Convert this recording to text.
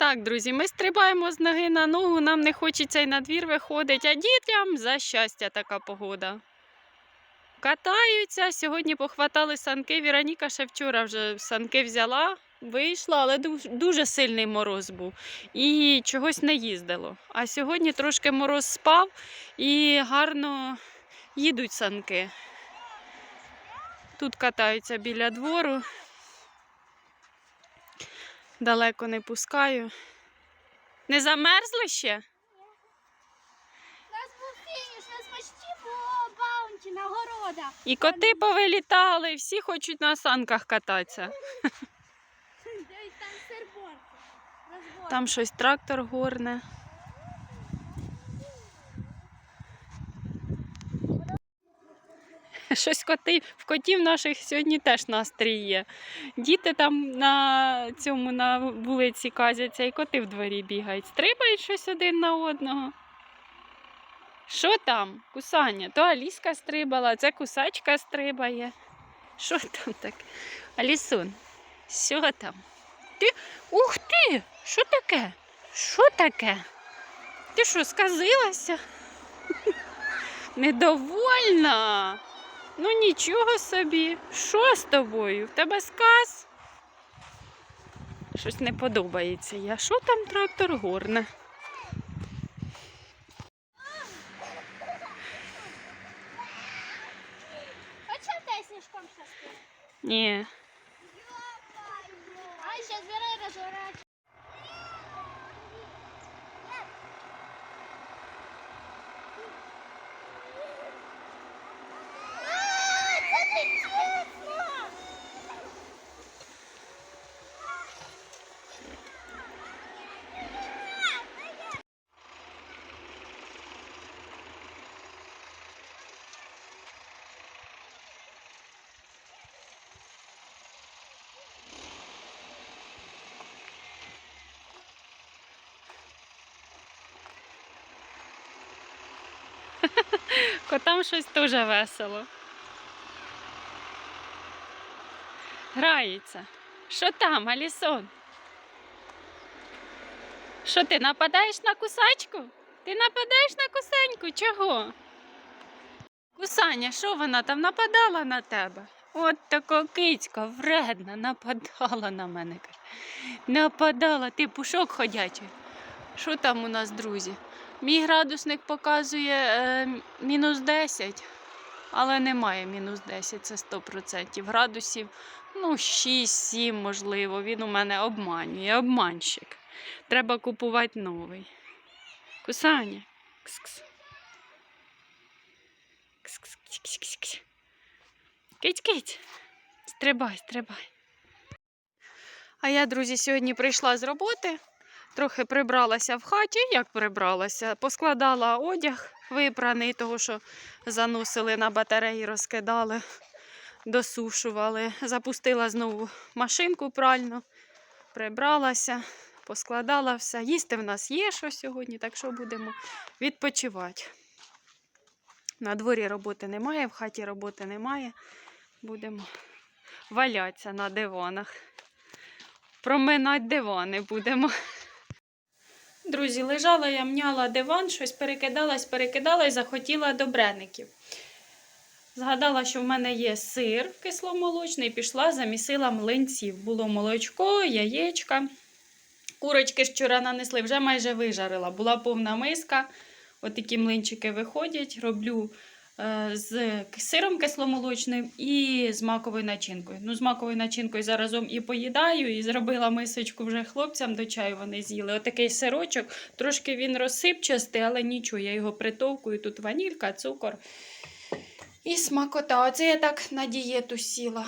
Так, друзі, ми стрибаємо з ноги на ногу, нам не хочеться і на двір виходить, а дітям за щастя така погода. Катаються, сьогодні похватали санки. Віроніка ще вчора вже санки взяла, вийшла, але дуже сильний мороз був і чогось не їздило. А сьогодні трошки мороз спав і гарно їдуть санки. Тут катаються біля двору. Далеко не пускаю. Не замерзли ще? У нас був фініш, у нас почти було баунті нагорода. І коти повилітали, всі хочуть на санках кататися. Там серборки. Там щось трактор горне. Щось коти, в котів наших сьогодні теж настрій є. Діти там на цьому на вулиці казяться, і коти в дворі бігають. Стрибають щось один на одного. Що там? Кусання? То Аліска стрибала, це кусачка стрибає. Що там таке? Алісун, що там? Ти... Ух ти! Що таке? Що таке? Ти що, сказилася? Недовольна? Ну нічого собі. Що з тобою? В тебе сказ? Щось не подобається. Я що там трактор горне? Ні. А ще зверай розворачу. Це не чесно! Котам щось дуже весело. Грається. Що там, Алісон? Що ти нападаєш на кусачку? Ти нападаєш на кусеньку? Чого? Кусаня, що вона там нападала на тебе? От така кицька вредна, нападала на мене. Нападала, ти пушок ходячий. Що там у нас, друзі? Мій градусник показує е, мінус 10, але немає мінус 10, це 100%. Градусів ну, 6-7, можливо. Він у мене обманює, обманщик. Треба купувати новий. Кусаня. Кс-кс. Кс-кс-кс-кс-кс. Кить-кить. Стрибай, стрибай. А я, друзі, сьогодні прийшла з роботи. Трохи прибралася в хаті. Як прибралася? Поскладала одяг випраний, того, що заносили на батареї, розкидали, досушували. Запустила знову машинку пральну, прибралася, поскладала все. Їсти в нас є що сьогодні, так що будемо відпочивати. На дворі роботи немає, в хаті роботи немає. Будемо валятися на диванах. Проминати дивани будемо. Друзі, лежала я, мняла диван, щось перекидалась, перекидалась, захотіла до бреників. Згадала, що в мене є сир кисломолочний, пішла, замісила млинців. Було молочко, яєчка. Курочки ж вчора нанесли, вже майже вижарила. Була повна миска. От такі млинчики виходять. Роблю з сиром кисломолочним і з маковою начинкою. Ну, з маковою начинкою заразом і поїдаю, і зробила мисочку вже хлопцям до чаю. Вони з'їли. Отакий сирочок, трошки він розсипчастий, але нічого, я його притовкую. Тут ванілька, цукор і смакота. Оце я так на дієту сіла.